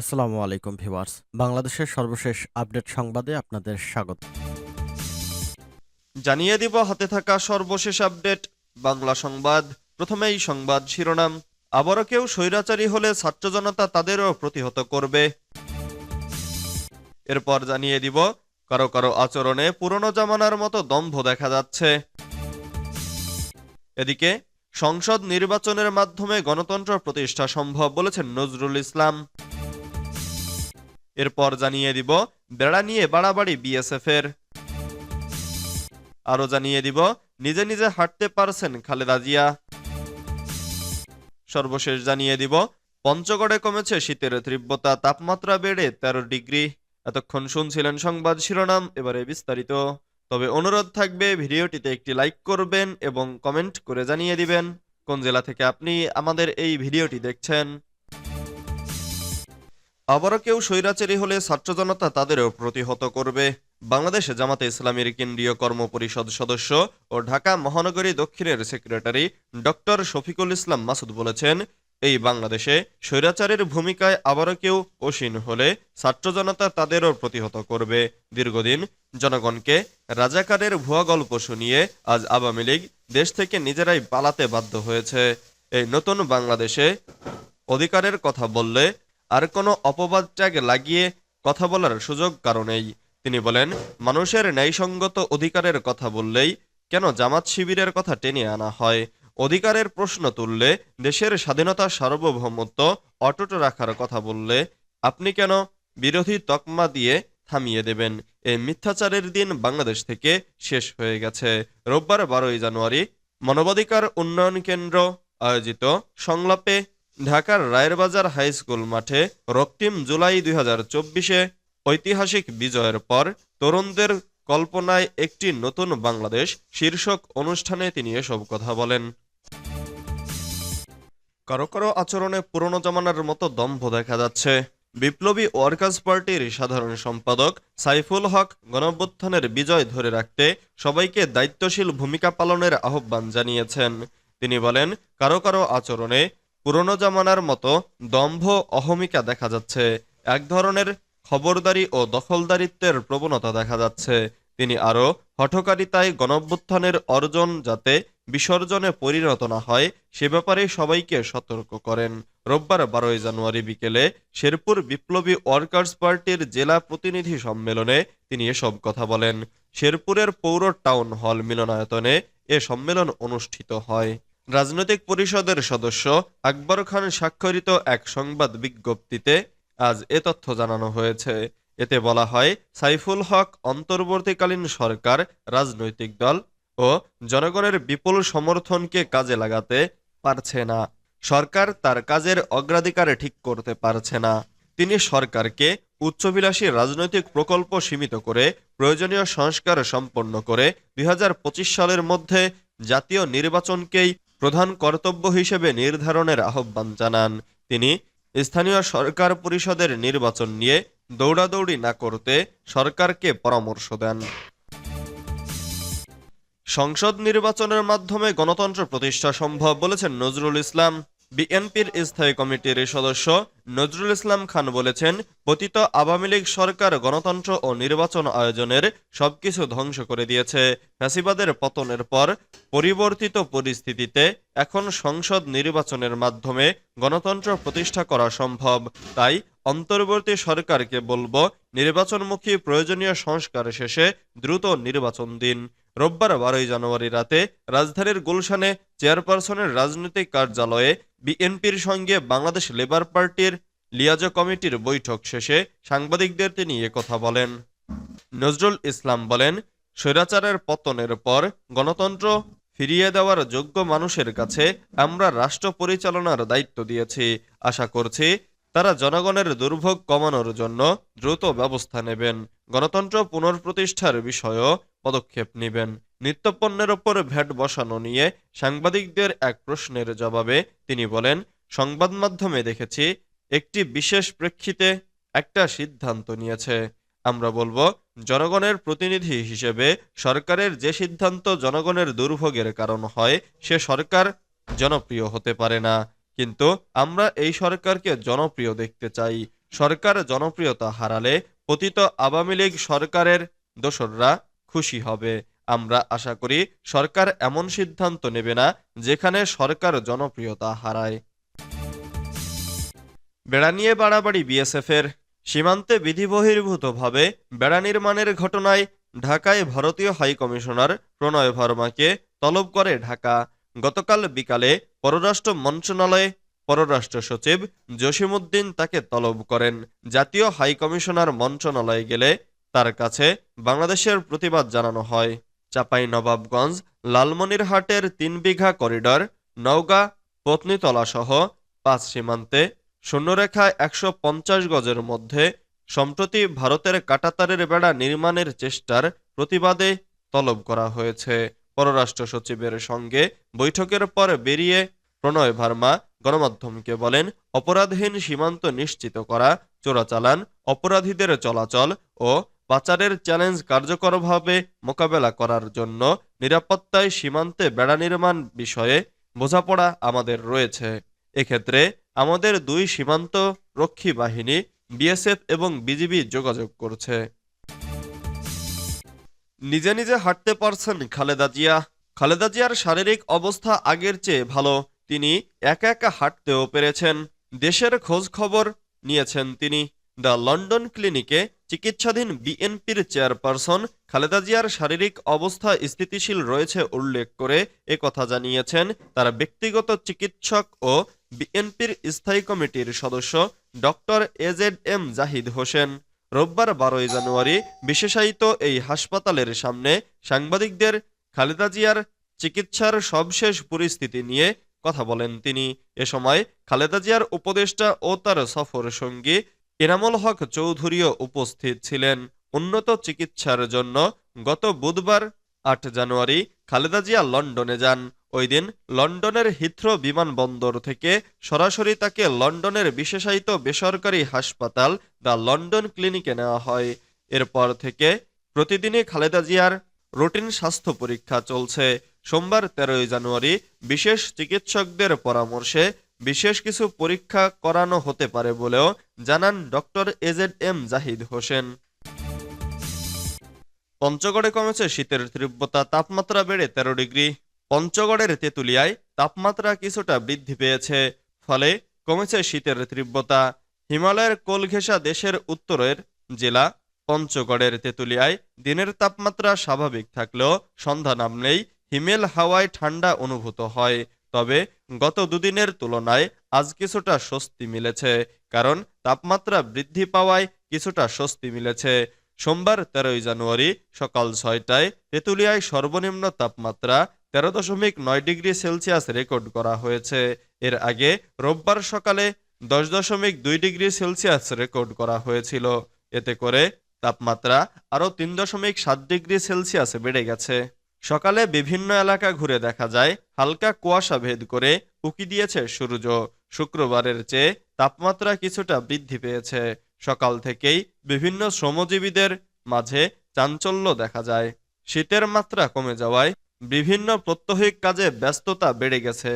আসসালামু আলাইকুম ভিউয়ার্স। বাংলাদেশের সর্বশেষ আপডেট সংবাদে আপনাদের স্বাগত। জানিয়ে দিব, হাতে থাকা সর্বশেষ আপডেট, বাংলা সংবাদ। প্রথমেই সংবাদ শিরোনাম, আবারও কেউ স্বৈরাচারী হলে ছাত্র জনতা তাদেরও প্রতিহত করবে। এরপর জানিয়ে দিব, কারও কারও আচরণে পুরনো জামানার মতো দম্ভ দেখা যাচ্ছে। এদিকে, সংসদ নির্বাচনের মাধ্যমে গণতন্ত্র প্রতিষ্ঠা সম্ভব বলেছেন নজরুল ইসলাম। এরপর জানিয়ে দিব বেড়া নিয়ে বাড়াবাড়ি বিএসএফ এর আরও জানিয়ে দিব, নিজে নিজে হাঁটতে পারছেন খালেদা জিয়া। সর্বশেষ জানিয়ে দিব, পঞ্চগড়ে কমেছে শীতের তীব্রতা তাপমাত্রা বেড়ে তেরো ডিগ্রি। এতক্ষণ শুনছিলেন সংবাদ শিরোনাম, এবারে বিস্তারিত। তবে অনুরোধ থাকবে, ভিডিওটিতে একটি লাইক করবেন এবং কমেন্ট করে জানিয়ে দিবেন। কোন জেলা থেকে আপনি আমাদের এই ভিডিওটি দেখছেন? আবারও কেউ স্বৈরাচারী হলে ছাত্র জনতা তাদেরও প্রতিহত করবে। বাংলাদেশ জামাতে ইসলামীর কেন্দ্রীয় কর্মপরিষদ সদস্য ও ঢাকা মহানগরী দক্ষিণের সেক্রেটারি ডক্টর শফিকুল ইসলাম মাসুদ বলেছেন, এই বাংলাদেশে স্বৈরাচারের ভূমিকায় আবারও কেউ অসীন হলে ছাত্র জনতা তাদেরও প্রতিহত করবে। দীর্ঘদিন জনগণকে রাজাকারের ভুয়া গল্প শুনিয়ে আজ আওয়ামী লীগ দেশ থেকে নিজেরাই পালাতে বাধ্য হয়েছে। এই নতুন বাংলাদেশে অধিকারের কথা বললে আর কোনো অপবাদ ট্যাগ লাগিয়ে কথা বলার সুযোগ কারণেই। তিনি বলেন, মানুষের ন্যায়সঙ্গত অধিকারের কথা বললেই কেন জামাত শিবিরের কথা টেনে আনা হয়? অধিকারের প্রশ্ন তুললে দেশের স্বাধীনতা সার্বভৌমত্ব অটুট রাখার কথা বললে আপনি কেন বিরোধী তকমা দিয়ে থামিয়ে দেবেন? এই মিথ্যাচারের দিন বাংলাদেশ থেকে শেষ হয়ে গেছে। রোববার বারোই জানুয়ারি মানবাধিকার উন্নয়ন কেন্দ্র আয়োজিত সংলাপে ঢাকার রায়েরবাজার হাই স্কুল মাঠে রক্তিম জুলাই দুই হাজার চব্বিশে ঐতিহাসিক বিজয়ের পর তরুণদের কল্পনায় একটি নতুন বাংলাদেশ শীর্ষক অনুষ্ঠানে তিনি এসব কথা বলেন। কারও কারও আচরণে পুরনো জামানার মতো দম্ভ দেখা যাচ্ছে। বিপ্লবী ওয়ার্কার্স পার্টির সাধারণ সম্পাদক সাইফুল হক গণঅভ্যুত্থানের বিজয় ধরে রাখতে সবাইকে দায়িত্বশীল ভূমিকা পালনের আহ্বান জানিয়েছেন। তিনি বলেন, কারও কারও আচরণে পুরনো জামানার মতো দম্ভ অহমিকা দেখা যাচ্ছে। এক ধরনের খবরদারি ও দখলদারিত্বের প্রবণতা দেখা যাচ্ছে। তিনি আরও, হঠকারিতায় গণঅভ্যুত্থানের অর্জন যাতে বিসর্জনে পরিণত না হয়, সে ব্যাপারে সবাইকে সতর্ক করেন। রোববার বারোই জানুয়ারি বিকেলে শেরপুর বিপ্লবী ওয়ার্কার্স পার্টির জেলা প্রতিনিধি সম্মেলনে তিনি এসব কথা বলেন। শেরপুরের পৌর টাউন হল মিলনায়তনে এ সম্মেলন অনুষ্ঠিত হয়। রাজনৈতিক পরিষদের সদস্য আকবর খান স্বাক্ষরিত এক সংবাদ বিজ্ঞপ্তিতে আজ এ তথ্য জানানো হয়েছে। এতে বলা হয়, সাইফুল হক অন্তর্বর্তীকালীন সরকার, রাজনৈতিক দল ও জনগণের বিপুল সমর্থনকে কাজে লাগাতে পারছে না। সরকার তার কাজের অগ্রাধিকার ঠিক করতে পারছে না। তিনি সরকারকে উচ্চবিলাসী রাজনৈতিক প্রকল্প সীমিত করে, প্রয়োজনীয় সংস্কার সম্পন্ন করে দুই হাজার পঁচিশ সালের মধ্যে জাতীয় নির্বাচনকেই প্রধান কর্তব্য হিসেবে নির্ধারণের আহ্বান জানান। তিনি, স্থানীয় সরকার পরিষদের নির্বাচন নিয়ে দৌড়াদৌড়ি না করতে সরকারকে পরামর্শ দেন। সংসদ নির্বাচনের মাধ্যমে গণতন্ত্র প্রতিষ্ঠা সম্ভব বলেছেন নজরুল ইসলাম। বিএনপির স্থায়ী কমিটির সদস্য নজরুল ইসলাম খান বলেছেন, পতিত আওয়ামী লীগ সরকার গণতন্ত্র ও নির্বাচন আয়োজনের সবকিছু ধ্বংস করে দিয়েছে। ফ্যাসিবাদের পতনের পর পরিবর্তিত পরিস্থিতিতে এখন সংসদ নির্বাচনের মাধ্যমে গণতন্ত্র প্রতিষ্ঠা করা সম্ভব। তাই অন্তর্বর্তী সরকারকে বলব, নির্বাচনমুখী প্রয়োজনীয় সংস্কার শেষে দ্রুত নির্বাচন দিন। রোববার বারোই জানুয়ারি রাতে রাজধানীর গুলশানে চেয়ারপারসনের রাজনৈতিক কার্যালয়ে বিএনপির সঙ্গে বাংলাদেশ লেবার পার্টির লিয়াজো কমিটির বৈঠক শেষে সাংবাদিকদের তিনি কথা বলেন। নজরুল ইসলাম বলেন, স্বৈরাচারের পতনের পর গণতন্ত্র ফিরিয়ে দেওয়ার যোগ্য মানুষের কাছে আমরা রাষ্ট্র পরিচালনার দায়িত্ব দিয়েছি। আশা করছি তারা জনগণের দুর্ভোগ কমানোর জন্য দ্রুত ব্যবস্থা নেবেন। গণতন্ত্র পুনঃপ্রতিষ্ঠার বিষয়েও পদক্ষেপ নেবেন। নিত্যপণ্যের ওপর ভ্যাট বসানো নিয়ে সাংবাদিকদের এক প্রশ্নের জবাবে তিনি বলেন, সংবাদ মাধ্যমে দেখেছি, একটি বিশেষ প্রেক্ষিতে একটা সিদ্ধান্ত নিয়েছে। আমরা বলব, জনগণের প্রতিনিধি হিসেবে সরকারের যে সিদ্ধান্ত জনগণের দুর্ভোগের কারণ হয়, সে সরকার জনপ্রিয় হতে পারে না। কিন্তু আমরা এই সরকারকে জনপ্রিয় দেখতে চাই। সরকার জনপ্রিয়তা হারালে পতিত আওয়ামী লীগ সরকারের দোসররা খুশি হবে। আমরা আশা করি সরকার এমন সিদ্ধান্ত নেবে না যেখানে সরকার জনপ্রিয়তা হারায়। বেড়া নিয়ে বাড়াবাড়ি বিএসএফের। সীমান্তে বিধিবহির্ভূতভাবে বেড়া নির্মাণের ঘটনায় ঢাকায় ভারতীয় হাই কমিশনার প্রণয় ভার্মাকে তলব করে ঢাকা। গতকাল বিকালে পররাষ্ট্র মন্ত্রণালয়ে পররাষ্ট্র সচিব জসিমউদ্দিন তাকে তলব করেন। জাতীয় হাই কমিশনার মন্ত্রণালয়ে গেলে তার কাছে বাংলাদেশের প্রতিবাদ জানানো হয়। চাপাই নবাবগঞ্জ লালমনিরহাটের তিন বিঘা করিডর, নওগাঁ পত্নীতলা সহ পাঁচ সীমান্তে শূন্যরেখা একশো পঞ্চাশ গজের মধ্যে সম্প্রতি ভারতের কাটাতারের বেড়া নির্মাণের চেষ্টার প্রতিবাদে তলব করা হয়েছে। পররাষ্ট্র সচিবের সঙ্গে বৈঠকের পর বেরিয়ে প্রণয় ভার্মা গণমাধ্যমকে বলেন, অপরাধহীন সীমান্ত নিশ্চিত করা, চোরাচালান, অপরাধীদের চলাচল ও পাচারের চ্যালেঞ্জ কার্যকরভাবে মোকাবেলা করার জন্য নিরাপত্তায় সীমান্তে বেড়া নির্মাণ বিষয়ে বোঝাপড়া আমাদের রয়েছে। এক্ষেত্রে আমাদের দুই সীমান্ত রক্ষী বাহিনী, বিএসএফ এবং বিজিবি যোগাযোগ করছে। নিজে নিজে হাঁটতে পারছেন খালেদা জিয়া। খালেদা জিয়ার শারীরিক অবস্থা আগের চেয়ে ভালো। তিনি একা একা হাঁটতেও পেরেছেন। দেশের খোঁজ খবর নিয়েছেন তিনি। দ্য লন্ডন ক্লিনিকে চিকিৎসাধীন বিএনপির চেয়ারপারসন খালেদা জিয়ার শারীরিক অবস্থা স্থিতিশীল রয়েছে উল্লেখ করে কথা জানিয়েছেন তার ব্যক্তিগত চিকিৎসক ও বিএনপির স্থায়ী কমিটির সদস্য doctor AZ M Zahid Hossain. রোববার বারোই জানুয়ারি বিশেষায়িত এই হাসপাতালের সামনে সাংবাদিকদের খালেদা জিয়ার চিকিৎসার সবশেষ পরিস্থিতি নিয়ে কথা বলেন তিনি। এ সময় খালেদা জিয়ার উপদেষ্টা ও তার সফর সঙ্গী এনামুল হক চৌধুরীও উপস্থিত ছিলেন উন্নত চিকিৎসার জন্য গত বুধবার আট জানুয়ারি খালেদা জিয়া লন্ডনে যান। ওই দিন লন্ডনের হিথ্রো বিমানবন্দর থেকে সরাসরি তাকে লন্ডনের বিশেষায়িত বেসরকারি হাসপাতাল দ্য লন্ডন ক্লিনিকে নেওয়া হয়। এরপর থেকে প্রতিদিনই খালেদা জিয়ার রুটিন স্বাস্থ্য পরীক্ষা চলছে। সোমবার তেরোই জানুয়ারি বিশেষ চিকিৎসকদের পরামর্শে বিশেষ কিছু পরীক্ষা করানো হতে পারে বলেও জানান doctor AZ M Zahid Hossain. পঞ্চগড়ে কমেছে শীতের তীব্রতা, তাপমাত্রা বেড়ে তেরো ডিগ্রি। পঞ্চগড়ের তেঁতুলিয়ায় তাপমাত্রা কিছুটা বৃদ্ধি পেয়েছে, ফলে কমেছে শীতের তীব্রতা। হিমালয়ের কোল ঘেঁষা দেশের উত্তরের জেলা পঞ্চগড়ের তেঁতুলিয়ায় দিনের তাপমাত্রা স্বাভাবিক থাকলেও সন্ধ্যা নামলেই হিমেল হাওয়ায় ঠান্ডা অনুভূত হয়। তবে গত দুদিনের তুলনায় আজ কিছুটা স্বস্তি মিলেছে, কারণ তাপমাত্রা বৃদ্ধি পাওয়ায় কিছুটা স্বস্তি মিলেছে। সোমবার তেরোই জানুয়ারি সকাল ছয়টায় তেঁতুলিয়ায় সর্বনিম্ন তাপমাত্রা তেরো দশমিক নয় ডিগ্রি সেলসিয়াস রেকর্ড করা হয়েছে। এর আগে রোববার সকালে দশ দশমিক দুই ডিগ্রি সেলসিয়াস রেকর্ড করা হয়েছিল। এতে করে তাপমাত্রা আরও তিন দশমিক সাত ডিগ্রি সেলসিয়াস বেড়ে গেছে। সকালে বিভিন্ন এলাকা ঘুরে দেখা যায়, হালকা কুয়াশা ভেদ করে উকি দিয়েছে সূর্য। শুক্রবারের চেয়ে তাপমাত্রা কিছুটা বৃদ্ধি পেয়েছে। সকাল থেকেই বিভিন্ন শ্রমজীবীদের মাঝে চাঞ্চল্য দেখা যায়। শীতের মাত্রা কমে যাওয়ায় বিভিন্ন প্রত্যহিক কাজে ব্যস্ততা বেড়ে গেছে।